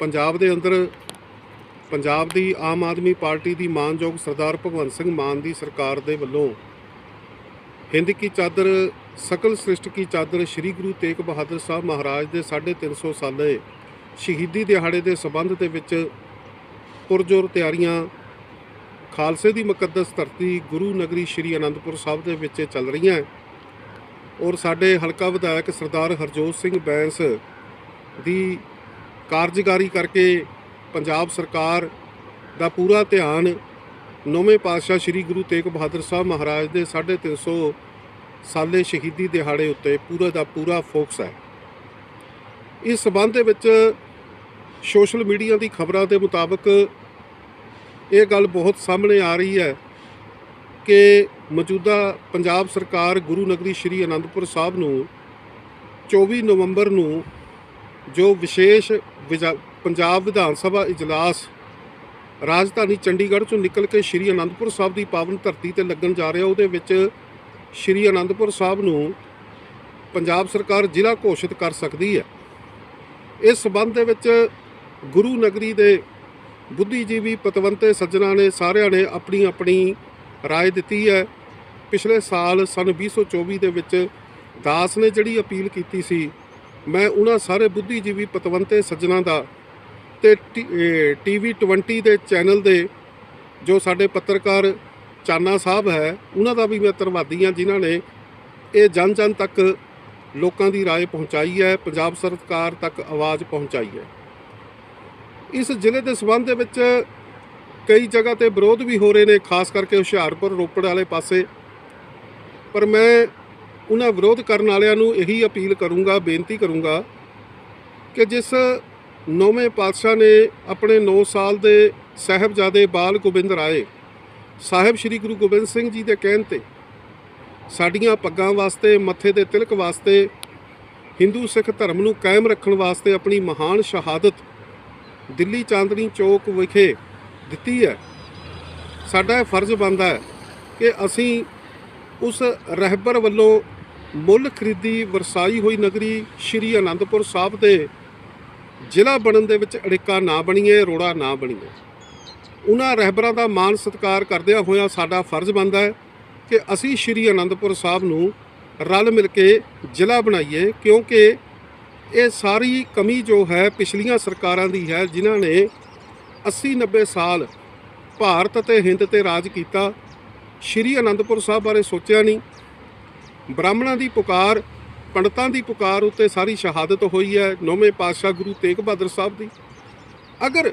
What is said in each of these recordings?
ਪੰਜਾਬ ਦੇ ਅੰਦਰ ਪੰਜਾਬ ਦੀ ਆਮ ਆਦਮੀ ਪਾਰਟੀ ਦੀ ਮਾਨਯੋਗ ਸਰਦਾਰ ਭਗਵੰਤ ਸਿੰਘ ਮਾਨ ਦੀ ਸਰਕਾਰ ਦੇ ਵੱਲੋਂ ਹਿੰਦ ਕੀ ਚਾਦਰ, ਸਕਲ ਸ੍ਰਿਸ਼ਟ ਕੀ ਚਾਦਰ ਸ੍ਰੀ ਗੁਰੂ ਤੇਗ ਬਹਾਦਰ ਸਾਹਿਬ ਮਹਾਰਾਜ ਦੇ 350 ਸਾਲੇ ਸ਼ਹੀਦੀ ਦਿਹਾੜੇ ਦੇ ਸਬੰਧ ਦੇ ਵਿੱਚ ਪੁਰਜੋਰ ਤਿਆਰੀਆਂ, ਖਾਲਸੇ ਦੀ ਮੁਕੱਦਸ ਧਰਤੀ ਗੁਰੂ ਨਗਰੀ ਸ੍ਰੀ ਅਨੰਦਪੁਰ ਸਾਹਿਬ ਦੇ ਵਿੱਚ ਚੱਲ ਰਹੀਆਂ। ਔਰ ਸਾਡੇ ਹਲਕਾ ਵਿਧਾਇਕ ਸਰਦਾਰ ਹਰਜੋਤ ਸਿੰਘ ਬੈਂਸ ਦੀ ਕਾਰਜਕਾਰੀ ਕਰਕੇ ਪੰਜਾਬ ਸਰਕਾਰ ਦਾ ਪੂਰਾ ਧਿਆਨ ਨੌਵੇਂ ਪਾਤਸ਼ਾਹ ਸ੍ਰੀ ਗੁਰੂ ਤੇਗ ਬਹਾਦਰ ਸਾਹਿਬ ਮਹਾਰਾਜ ਦੇ 350 ਸਾਲੇ ਸ਼ਹੀਦੀ ਦਿਹਾੜੇ ਉੱਤੇ ਪੂਰਾ ਦਾ ਪੂਰਾ ਫੋਕਸ ਹੈ। ਇਸ ਸਬੰਧ ਦੇ ਵਿੱਚ ਸੋਸ਼ਲ ਮੀਡੀਆ ਦੀ ਖਬਰਾਂ ਦੇ ਮੁਤਾਬਕ ਇਹ ਗੱਲ ਬਹੁਤ ਸਾਹਮਣੇ ਆ ਰਹੀ ਹੈ ਕਿ ਮੌਜੂਦਾ ਪੰਜਾਬ ਸਰਕਾਰ ਗੁਰੂ ਨਗਰੀ ਸ੍ਰੀ ਅਨੰਦਪੁਰ ਸਾਹਿਬ ਨੂੰ 24 ਨਵੰਬਰ ਨੂੰ ਜੋ ਵਿਸ਼ੇਸ਼ ਵਿਜਾ- ਪੰਜਾਬ ਵਿਧਾਨ ਸਭਾ ਇਜਲਾਸ ਰਾਜਧਾਨੀ ਚੰਡੀਗੜ੍ਹ ਚੋਂ ਨਿਕਲ ਕੇ ਸ੍ਰੀ ਅਨੰਦਪੁਰ ਸਾਹਿਬ ਦੀ ਪਾਵਨ ਧਰਤੀ ਤੇ ਲੱਗਣ ਜਾ ਰਿਹਾ ਉਹਦੇ ਵਿੱਚ ਸ੍ਰੀ ਅਨੰਦਪੁਰ ਸਾਹਿਬ ਨੂੰ ਪੰਜਾਬ ਸਰਕਾਰ ਜ਼ਿਲ੍ਹਾ ਘੋਸ਼ਿਤ ਕਰ ਸਕਦੀ ਹੈ ਇਸ ਸਬੰਧ ਦੇ ਵਿੱਚ ਗੁਰੂ ਨਗਰੀ ਦੇ ਬੁੱਧੀਜੀਵੀ ਪਤਵੰਤੇ ਸੱਜਣਾ ਨੇ ਸਾਰਿਆਂ ਨੇ ਆਪਣੀ ਆਪਣੀ رائے ਦਿੱਤੀ ਹੈ ਪਿਛਲੇ ਸਾਲ ਸਨ 2024 ਦੇ ਵਿੱਚ ਦਾਸ ਨੇ ਜਿਹੜੀ ਅਪੀਲ ਕੀਤੀ ਸੀ ਮੈਂ ਉਹਨਾਂ ਸਾਰੇ ਬੁੱਧੀਜੀਵੀ ਪਤਵੰਤੇ ਸੱਜਣਾ ਦਾ ਤੇ ਟੀਵੀ 20 ਦੇ ਚੈਨਲ ਦੇ ਜੋ ਸਾਡੇ ਪੱਤਰਕਾਰ ਚਾਨਾ ਸਾਹਿਬ ਹੈ ਉਹਨਾਂ ਦਾ ਵੀ ਮੈਂ ਧੰਨਵਾਦੀ ਹਾਂ ਜਿਨ੍ਹਾਂ ਨੇ ਇਹ ਜਨ ਜਨ ਤੱਕ ਲੋਕਾਂ ਦੀ رائے ਪਹੁੰਚਾਈ ਹੈ ਪੰਜਾਬ ਸਰਕਾਰ ਤੱਕ ਆਵਾਜ਼ ਪਹੁੰਚਾਈ ਹੈ ਇਸ ਜ਼ਿਲ੍ਹੇ ਦੇ ਸਬੰਧ ਦੇ ਵਿੱਚ ਕਈ ਜਗ੍ਹਾ ਤੇ ਵਿਰੋਧ ਵੀ ਹੋ ਰਹੇ ਨੇ ਖਾਸ ਕਰਕੇ ਹੁਸ਼ਿਆਰਪੁਰ ਰੋਪੜ ਵਾਲੇ ਪਾਸੇ ਪਰ ਮੈਂ ਉਹਨਾਂ ਵਿਰੋਧ ਕਰਨ ਵਾਲਿਆਂ ਨੂੰ ਇਹੀ ਅਪੀਲ ਕਰੂੰਗਾ, ਬੇਨਤੀ ਕਰੂੰਗਾ ਕਿ ਜਿਸ ਨੌਵੇਂ ਪਾਤਸ਼ਾਹ ਨੇ ਆਪਣੇ 9 ਸਾਲ ਦੇ ਸਾਹਿਬਜ਼ਾਦੇ ਬਾਲ ਗੋਬਿੰਦ ਰਾਏ ਸਾਹਿਬ ਸ੍ਰੀ ਗੁਰੂ ਗੋਬਿੰਦ ਸਿੰਘ ਜੀ ਦੇ ਕਹਿਣ ਤੇ ਸਾਡੀਆਂ ਪੱਗਾਂ ਵਾਸਤੇ, ਮੱਥੇ ਦੇ ਤਿਲਕ ਵਾਸਤੇ, ਹਿੰਦੂ ਸਿੱਖ ਧਰਮ ਨੂੰ ਕਾਇਮ ਰੱਖਣ ਵਾਸਤੇ ਆਪਣੀ ਮਹਾਨ ਸ਼ਹਾਦਤ ਦਿੱਲੀ ਚਾਂਦਨੀ ਚੌਕ ਵਿਖੇ ਦਿੱਤੀ ਹੈ। ਸਾਡਾ ਇਹ ਫਰਜ਼ ਬਣਦਾ ਹੈ ਕਿ ਅਸੀਂ ਉਸ ਰਹਿਬਰ ਵੱਲੋਂ ਮੁੱਲ ਖਰੀਦੀ ਵਰਸਾਈ ਹੋਈ ਨਗਰੀ ਸ਼੍ਰੀ ਅਨੰਦਪੁਰ ਸਾਹਿਬ ਦੇ ਜ਼ਿਲ੍ਹਾ ਬਣਨ ਦੇ ਵਿੱਚ ਅੜਿੱਕਾ ਨਾ ਬਣੀਏ, ਰੋੜਾ ਨਾ ਬਣੀਏ। ਉਹਨਾਂ ਰਹਿਬਰਾਂ ਦਾ ਮਾਣ ਸਤਿਕਾਰ ਕਰਦਿਆਂ ਹੋਇਆਂ ਸਾਡਾ ਫਰਜ਼ ਬਣਦਾ ਹੈ ਕਿ ਅਸੀਂ ਸ਼੍ਰੀ ਅਨੰਦਪੁਰ ਸਾਹਿਬ ਨੂੰ ਰਲ ਮਿਲ ਕੇ ਜ਼ਿਲ੍ਹਾ ਬਣਾਈਏ, ਕਿਉਂਕਿ ਇਹ ਸਾਰੀ ਕਮੀ ਜੋ ਹੈ ਪਿਛਲੀਆਂ ਸਰਕਾਰਾਂ ਦੀ ਹੈ, ਜਿਨ੍ਹਾਂ ਨੇ 80 90 ਸਾਲ ਭਾਰਤ ਅਤੇ ਹਿੰਦ ਤੇ ਰਾਜ ਕੀਤਾ। ਸ਼੍ਰੀ ਅਨੰਦਪੁਰ ਸਾਹਿਬ ਬਾਰੇ ਸੋਚਿਆ ਨਹੀਂ। ਬ੍ਰਾਹਮਣਾਂ ਦੀ ਪੁਕਾਰ, ਪੰਡਤਾਂ ਦੀ ਪੁਕਾਰ ਉੱਤੇ ਸਾਰੀ ਸ਼ਹਾਦਤ ਹੋਈ ਹੈ ਨੌਵੇਂ ਪਾਤਸ਼ਾਹ ਗੁਰੂ ਤੇਗ ਬਹਾਦਰ ਸਾਹਿਬ ਦੀ। ਅਗਰ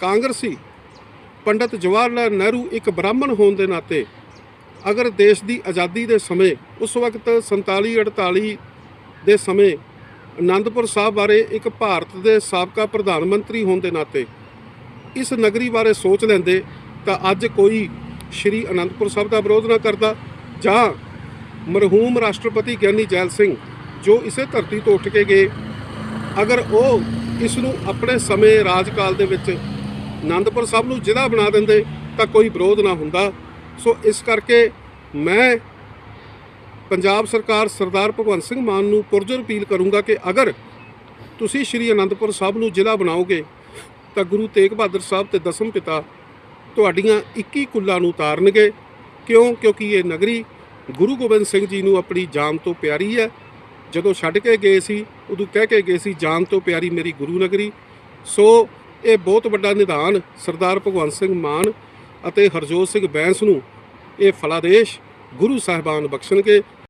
ਕਾਂਗਰਸੀ ਪੰਡਤ ਜਵਾਹਰ ਲਾਲ ਨਹਿਰੂ ਇੱਕ ਬ੍ਰਾਹਮਣ ਹੋਣ ਦੇ ਨਾਤੇ ਅਗਰ ਦੇਸ਼ ਦੀ ਆਜ਼ਾਦੀ ਦੇ ਸਮੇਂ, ਉਸ ਵਕਤ 47 48 ਦੇ ਸਮੇਂ ਆਨੰਦਪੁਰ ਸਾਹਿਬ ਬਾਰੇ ਇੱਕ ਭਾਰਤ ਦੇ ਸਾਬਕਾ ਪ੍ਰਧਾਨ ਮੰਤਰੀ ਹੋਣ ਦੇ ਨਾਤੇ ਇਸ ਨਗਰੀ ਬਾਰੇ ਸੋਚ ਲੈਂਦੇ ਤਾਂ ਅੱਜ ਕੋਈ ਸ਼੍ਰੀ ਅਨੰਦਪੁਰ ਸਾਹਿਬ ਦਾ ਵਿਰੋਧ ਨਾ ਕਰਦਾ ਜਾਂ ਮਰਹੂਮ ਰਾਸ਼ਟਰਪਤੀ ਗਿਆਨੀ ਜੈਲ ਸਿੰਘ ਜੋ ਇਸੇ ਧਰਤੀ ਤੋਂ ਉੱਠ ਕੇ ਗਏ। ਅਗਰ ਉਹ ਇਸ ਨੂੰ ਆਪਣੇ ਸਮੇਂ ਰਾਜਕਾਲ ਦੇ ਵਿੱਚ ਆਨੰਦਪੁਰ ਸਾਹਿਬ ਨੂੰ ਜ਼ਿਲ੍ਹਾ ਬਣਾ ਦਿੰਦੇ ਤਾਂ ਕੋਈ ਵਿਰੋਧ ਨਾ ਹੁੰਦਾ। ਸੋ ਇਸ ਕਰਕੇ ਮੈਂ ਪੰਜਾਬ ਸਰਕਾਰ ਸਰਦਾਰ ਭਗਵੰਤ ਸਿੰਘ ਮਾਨ ਨੂੰ ਪੁਰਜੋਰ ਅਪੀਲ ਕਰੂੰਗਾ ਕਿ ਅਗਰ ਤੁਸੀਂ ਸ਼੍ਰੀ ਅਨੰਦਪੁਰ ਸਾਹਿਬ ਨੂੰ ਜ਼ਿਲ੍ਹਾ ਬਣਾਓਗੇ, ਤਾਂ ਗੁਰੂ ਤੇਗ ਬਹਾਦਰ ਸਾਹਿਬ ਤੇ ਦਸਮ ਪਿਤਾ ਤੁਹਾਡੀਆਂ 21 ਕੁੱਲਾਂ ਨੂੰ ਉਤਾਰਨਗੇ। ਕਿਉਂ? ਕਿਉਂਕਿ ਇਹ ਨਗਰੀ ਗੁਰੂ ਗੋਬਿੰਦ ਸਿੰਘ ਜੀ ਨੂੰ ਆਪਣੀ ਜਾਨ ਤੋਂ ਪਿਆਰੀ ਹੈ। ਜਦੋਂ ਛੱਡ ਕੇ ਗਏ ਸੀ, ਉਦੋਂ ਕਹਿ ਕੇ ਗਏ ਸੀ, ਜਾਨ ਤੋਂ ਪਿਆਰੀ ਮੇਰੀ ਗੁਰੂ ਨਗਰੀ। ਸੋ ਇਹ ਬਹੁਤ ਵੱਡਾ ਨਿਧਾਨ ਸਰਦਾਰ ਭਗਵੰਤ ਸਿੰਘ ਮਾਨ ਅਤੇ ਹਰਜੋਤ ਸਿੰਘ ਬੈਂਸ ਨੂੰ ਇਹ ਫਲਾਦੇਸ਼ ਗੁਰੂ ਸਾਹਿਬਾਨ ਬਖਸ਼ਣਗੇ।